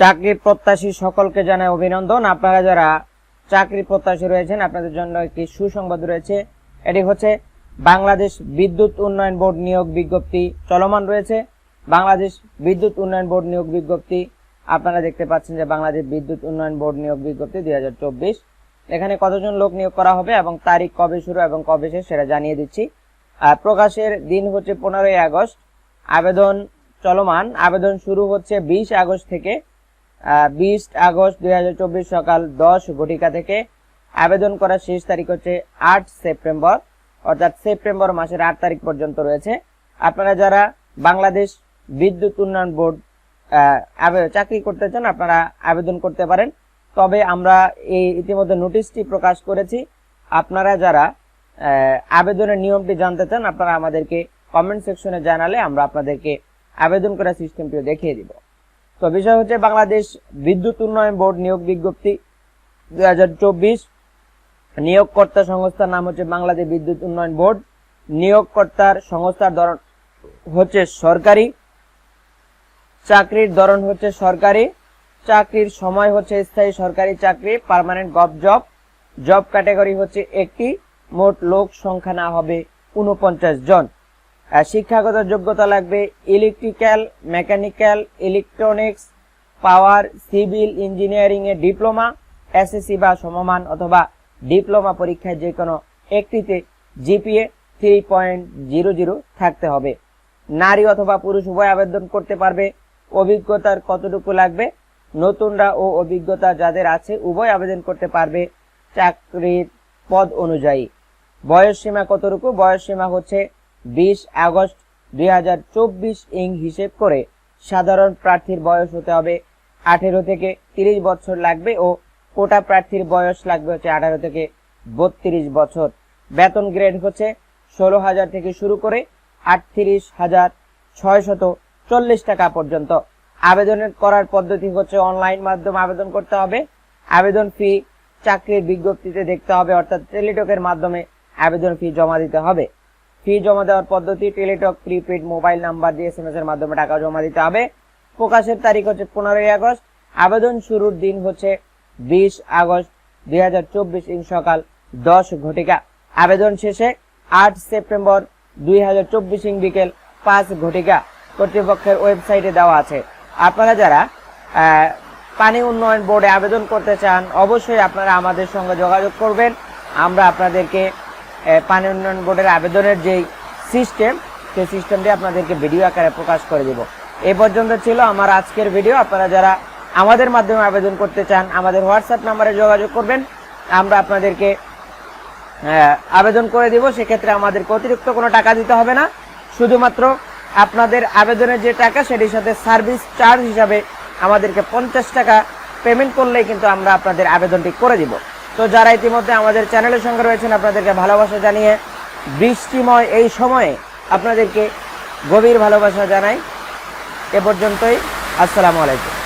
চাকরি প্রত্যাশী সকলকে জানাই অভিনন্দন। আপনারা যারা চাকরি প্রত্যাশী রয়েছেন, আপনাদের জন্য একটি সুসংবাদ রয়েছে। এটি হচ্ছে, বাংলাদেশ বিদ্যুৎ উন্নয়ন বোর্ড নিয়োগ বিজ্ঞপ্তি চলমান রয়েছে। বাংলাদেশ বিদ্যুৎ উন্নয়ন বোর্ড নিয়োগ বিজ্ঞপ্তি, আপনারা দেখতে পাচ্ছেন যে বাংলাদেশ বিদ্যুৎ উন্নয়ন বোর্ড নিয়োগ বিজ্ঞপ্তি দুই হাজার চব্বিশ। এখানে কতজন লোক নিয়োগ করা হবে এবং তারিখ কবে শুরু এবং কবে শেষ সেটা জানিয়ে দিচ্ছি। প্রকাশের দিন হচ্ছে পনেরোই আগস্ট। আবেদন চলমান। আবেদন শুরু হচ্ছে বিশ আগস্ট থেকে। বিশ আগস্ট দু হাজার চব্বিশ সকাল দশ ঘটিকা থেকে আবেদন করার শেষ তারিখ হচ্ছে আট সেপ্টেম্বর, অর্থাৎ সেপ্টেম্বর মাসের আট তারিখ পর্যন্ত রয়েছে। আপনারা যারা বাংলাদেশ বিদ্যুৎ উন্নয়ন বোর্ড চাকরি করতে চান, আপনারা আবেদন করতে পারেন। তবে আমরা এই ইতিমধ্যে নোটিশটি প্রকাশ করেছি। আপনারা যারা আবেদনের নিয়মটি জানতে চান, আপনারা আমাদেরকে কমেন্ট সেকশনে জানালে আমরা আপনাদেরকে আবেদন করার সিস্টেমটিও দেখিয়ে দিব। তো বিষয় হচ্ছে বাংলাদেশ বিদ্যুৎ উন্নয়ন বোর্ড নিয়োগ বিজ্ঞপ্তি দু হাজার চব্বিশ। নিয়োগকর্তা সংস্থার নাম হচ্ছে বাংলাদেশ বিদ্যুৎ উন্নয়ন বোর্ড। নিয়োগকর্তার সংস্থার ধরন হচ্ছে সরকারি। চাকরির ধরন হচ্ছে সরকারি। চাকরির সময় হচ্ছে স্থায়ী সরকারি চাকরি permanent gov job job category হচ্ছে একটি। মোট লোক সংখ্যা না হবে উনপঞ্চাশ জন। শিক্ষাগত যোগ্যতা লাগবে electrical mechanical electronics power civil engineering এ ডিপ্লোমা এসএসসি বা সমমান অথবা ডিপ্লোমা পরীক্ষায় যে কোনো একটিতে GPA three point zero zero থাকতে হবে। নারী অথবা পুরুষ উভয় আবেদন করতে পারবে। অভিজ্ঞতার কতটুকু লাগবে? নতুনরা ও অভিজ্ঞতা যাদের আছে উভয় আবেদন করতে পারবে চাকরির পদ অনুযায়ী। বয়স সীমা কতটুকু? বয়স সীমা হচ্ছে বিশ আগস্ট দুই হাজার চব্বিশ ইং হিসেব করে সাধারণ প্রার্থীর বয়স হতে হবে আঠেরো থেকে তিরিশ বছর লাগবে ও কোটা প্রার্থীর বয়স লাগবে হচ্ছে আঠারো থেকে বত্রিশ বছর। বেতন গ্রেড হচ্ছে ষোলো হাজার থেকে শুরু করে আটত্রিশ হাজার ছয়শত চল্লিশ টাকা পর্যন্ত। আবেদনের করার পদ্ধতি হচ্ছে অনলাইন মাধ্যমে আবেদন করতে হবে। আবেদন ফি চাকরির বিজ্ঞপ্তিতে দেখতে হবে অর্থাৎ টেলিটকের মাধ্যমে আবেদন ফি জমা দিতে হবে। ফি জমা দেওয়ার পদ্ধতি, টেলিটক প্রিপেড মোবাইল নাম্বার দিয়ে এসএমএস এর মাধ্যমে টাকা জমা দিতে হবে। প্রকাশের তারিখ হচ্ছে পনেরোই আগস্ট। আবেদন শুরুর দিন হচ্ছে বিশ আগস্ট দুই হাজার চব্বিশ ইং সকাল দশ ঘটিকা। আবেদন শেষে আট সেপ্টেম্বর দুই হাজার চব্বিশ ইং বিকেল পাঁচ ঘটিকা। কর্তৃপক্ষের ওয়েবসাইটে দেওয়া আছে। আপনারা যারা পানি উন্নয়ন বোর্ডে আবেদন করতে চান, অবশ্যই আপনারা আমাদের সঙ্গে যোগাযোগ করবেন। আমরা আপনাদেরকে পানি উন্নয়ন বোর্ডের আবেদনের যেই সিস্টেম সেই সিস্টেমটি আপনাদেরকে ভিডিও আকারে প্রকাশ করে দেব। এ পর্যন্ত ছিল আমার আজকের ভিডিও আপনারা যারা আমাদের মাধ্যমে আবেদন করতে চান, আমাদের হোয়াটসঅ্যাপ নাম্বারে যোগাযোগ করবেন। আমরা আপনাদেরকে আবেদন করে দিব। সেক্ষেত্রে আমাদেরকে অতিরিক্ত কোনো টাকা দিতে হবে না। শুধুমাত্র আপনাদের আবেদনের যে টাকা, সেটির সাথে সার্ভিস চার্জ হিসাবে আমাদেরকে পঞ্চাশ টাকা পেমেন্ট করলেই কিন্তু আমরা আপনাদের আবেদনটি করে দিব। তো যারা ইতিমধ্যে আমাদের চ্যানেলের সঙ্গে রয়েছেন, আপনাদেরকে ভালোবাসা জানিয়ে বৃষ্টিময় এই সময়ে আপনাদেরকে গভীর ভালোবাসা জানাই। এ পর্যন্তই, আসসালামু আলাইকুম।